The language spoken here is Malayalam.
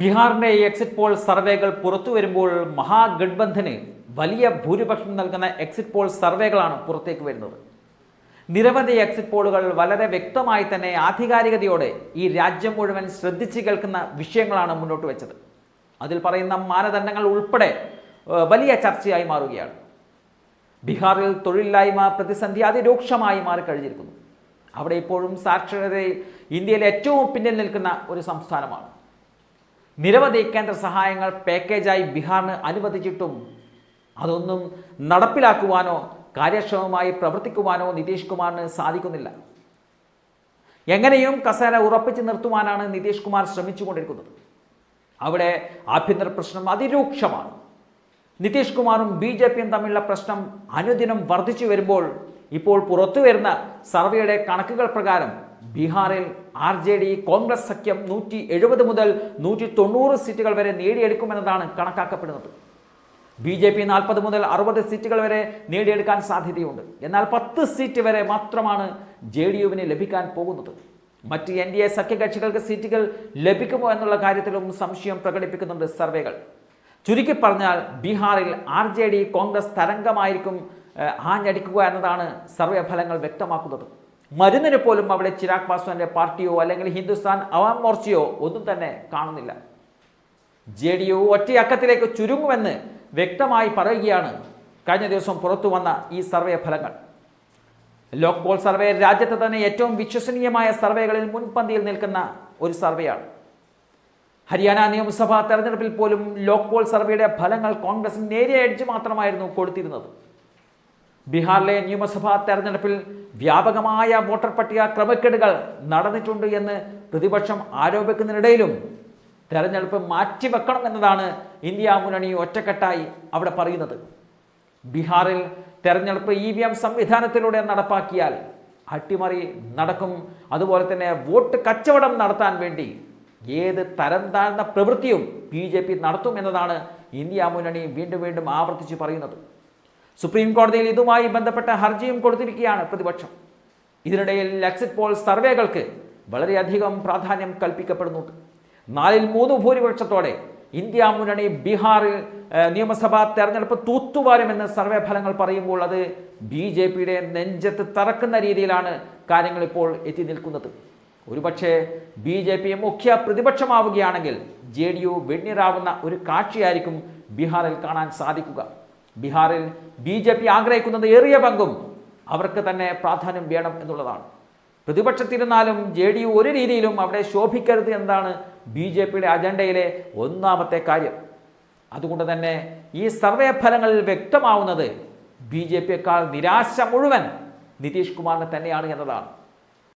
ബീഹാറിന്റെ എക്സിറ്റ് പോൾ സർവേകൾ പുറത്തു വരുമ്പോൾ മഹാഗഡ്ബന്ധന് വലിയ ഭൂരിപക്ഷം നൽകുന്ന എക്സിറ്റ് പോൾ സർവേകളാണ് പുറത്തേക്ക് വരുന്നത്. നിരവധി എക്സിറ്റ് പോളുകൾ വളരെ വ്യക്തമായി തന്നെ ആധികാരികതയോടെ ഈ രാജ്യം മുഴുവൻ ശ്രദ്ധിച്ചു കേൾക്കുന്ന വിഷയങ്ങളാണ് മുന്നോട്ട് വെച്ചത്. അതിൽ പറയുന്ന മാനദണ്ഡങ്ങൾ ഉൾപ്പെടെ വലിയ ചർച്ചയായി മാറുകയാണ്. ബീഹാറിൽ തൊഴിലില്ലായ്മ പ്രതിസന്ധി അതിരൂക്ഷമായി മാറിക്കഴിഞ്ഞിരിക്കുന്നു. അവിടെ ഇപ്പോഴും സാക്ഷരതയിൽ ഇന്ത്യയിൽ ഏറ്റവും പിന്നിൽ നിൽക്കുന്ന ഒരു സംസ്ഥാനമാണ്. നിരവധി കേന്ദ്ര സഹായങ്ങൾ പാക്കേജായി ബീഹാറിന് അനുവദിച്ചിട്ടും അതൊന്നും നടപ്പിലാക്കുവാനോ കാര്യക്ഷമമായി പ്രവർത്തിക്കുവാനോ നിതീഷ് കുമാറിന് സാധിക്കുന്നില്ല. എങ്ങനെയും കസേര ഉറപ്പിച്ചു നിർത്തുവാനാണ് നിതീഷ് കുമാർ ശ്രമിച്ചുകൊണ്ടിരിക്കുന്നത്. അവിടെ ആഭ്യന്തര പ്രശ്നം അതിരൂക്ഷമാണ്. നിതീഷ് കുമാറും ബി ജെ പിയും തമ്മിലുള്ള പ്രശ്നം അനുദിനം വർദ്ധിച്ചു വരുമ്പോൾ ഇപ്പോൾ പുറത്തു വരുന്ന സർവേയുടെ കണക്കുകൾ പ്രകാരം ബീഹാറിൽ ആർ ജെ ഡി കോൺഗ്രസ് സഖ്യം നൂറ്റി എഴുപത് മുതൽ നൂറ്റി തൊണ്ണൂറ് സീറ്റുകൾ വരെ നേടിയെടുക്കുമെന്നതാണ് കണക്കാക്കപ്പെടുന്നത്. ബി ജെ പി നാൽപ്പത് മുതൽ അറുപത് സീറ്റുകൾ വരെ നേടിയെടുക്കാൻ സാധ്യതയുണ്ട്. എന്നാൽ പത്ത് സീറ്റ് വരെ മാത്രമാണ് ജെ ഡി യുവിന് ലഭിക്കാൻ പോകുന്നത്. മറ്റ് എൻ ഡി എ സഖ്യകക്ഷികൾക്ക് സീറ്റുകൾ ലഭിക്കുമോ എന്നുള്ള കാര്യത്തിലും സംശയം പ്രകടിപ്പിക്കുന്നുണ്ട് സർവേകൾ. ചുരുക്കി പറഞ്ഞാൽ ബീഹാറിൽ ആർ ജെ ഡി കോൺഗ്രസ് തരംഗമായിരിക്കും ആഞ്ഞടിക്കുക എന്നതാണ് സർവേ ഫലങ്ങൾ വ്യക്തമാക്കുന്നത്. മരുന്നിന് പോലും അവിടെ ചിരാഗ് പാസ്വാന്റെ പാർട്ടിയോ അല്ലെങ്കിൽ ഹിന്ദുസ്ഥാൻ അവാം മോർച്ചയോ ഒന്നും തന്നെ കാണുന്നില്ല. ജെ ഡി യു ഒറ്റയക്കത്തിലേക്ക് ചുരുങ്ങുമെന്ന് വ്യക്തമായി പറയുകയാണ് കഴിഞ്ഞ ദിവസം പുറത്തു വന്ന ഈ സർവേ ഫലങ്ങൾ. ലോക് പോൾ സർവേ രാജ്യത്തെ തന്നെ ഏറ്റവും വിശ്വസനീയമായ സർവേകളിൽ മുൻപന്തിയിൽ നിൽക്കുന്ന ഒരു സർവേയാണ്. ഹരിയാന നിയമസഭാ തെരഞ്ഞെടുപ്പിൽ പോലും ലോക് പോൾ സർവേയുടെ ഫലങ്ങൾ കോൺഗ്രസിന് നേരിയ എഡ്ജ് മാത്രമായിരുന്നു കൊടുത്തിരുന്നത്. ബീഹാറിലെ നിയമസഭാ തെരഞ്ഞെടുപ്പിൽ വ്യാപകമായ വോട്ടർ പട്ടിക ക്രമക്കേടുകൾ നടന്നിട്ടുണ്ട് എന്ന് പ്രതിപക്ഷം ആരോപിക്കുന്നതിനിടയിലും തെരഞ്ഞെടുപ്പ് മാറ്റിവെക്കണം എന്നതാണ് ഇന്ത്യ മുന്നണി ഒറ്റക്കെട്ടായി അവിടെ പറയുന്നത്. ബീഹാറിൽ തെരഞ്ഞെടുപ്പ് ഇ വി എം സംവിധാനത്തിലൂടെ നടപ്പാക്കിയാൽ അട്ടിമറി നടക്കും. അതുപോലെ തന്നെ വോട്ട് കച്ചവടം നടത്താൻ വേണ്ടി ഏത് തരം താഴ്ന്ന പ്രവൃത്തിയും ബി ജെ പി നടത്തും എന്നതാണ് ഇന്ത്യ മുന്നണി വീണ്ടും വീണ്ടും ആവർത്തിച്ച് പറയുന്നത്. സുപ്രീം കോടതിയിൽ ഇതുമായി ബന്ധപ്പെട്ട ഹർജിയും കൊടുത്തിരിക്കുകയാണ് പ്രതിപക്ഷം. ഇതിനിടയിൽ എക്സിറ്റ് പോൾ സർവേകൾക്ക് വളരെയധികം പ്രാധാന്യം കൽപ്പിക്കപ്പെടുന്നുണ്ട്. നാലിൽ മൂന്ന് ഭൂരിപക്ഷത്തോടെ ഇന്ത്യ മുന്നണി ബീഹാറിൽ നിയമസഭാ തെരഞ്ഞെടുപ്പ് തൂത്തുവാരുമെന്ന് സർവേ ഫലങ്ങൾ പറയുമ്പോൾ അത് ബി ജെ പിയുടെ നെഞ്ചത്ത് തറക്കുന്ന രീതിയിലാണ് കാര്യങ്ങൾ ഇപ്പോൾ എത്തി നിൽക്കുന്നത്. ഒരുപക്ഷെ ബി ജെ പി മുഖ്യ പ്രതിപക്ഷമാവുകയാണെങ്കിൽ ജെ ഡി യു വെണ്ണീറാവുന്ന ഒരു കാഴ്ചയായിരിക്കും ബീഹാറിൽ കാണാൻ സാധിക്കുക. ബീഹാറിൽ ബി ജെ പി ആഗ്രഹിക്കുന്നത് ഏറിയ പങ്കും അവർക്ക് തന്നെ പ്രാധാന്യം വേണം എന്നുള്ളതാണ്. പ്രതിപക്ഷത്തിരുന്നാലും ജെ ഡി യു ഒരു രീതിയിലും അവിടെ ശോഭിക്കരുത് എന്നതാണ് ബി ജെ പിയുടെ അജണ്ടയിലെ ഒന്നാമത്തെ കാര്യം. അതുകൊണ്ട് തന്നെ ഈ സർവേ ഫലങ്ങളിൽ വ്യക്തമാവുന്നത് ബി ജെ പിയേക്കാൾ നിരാശ മുഴുവൻ നിതീഷ് കുമാറിന് തന്നെയാണ് എന്നതാണ്.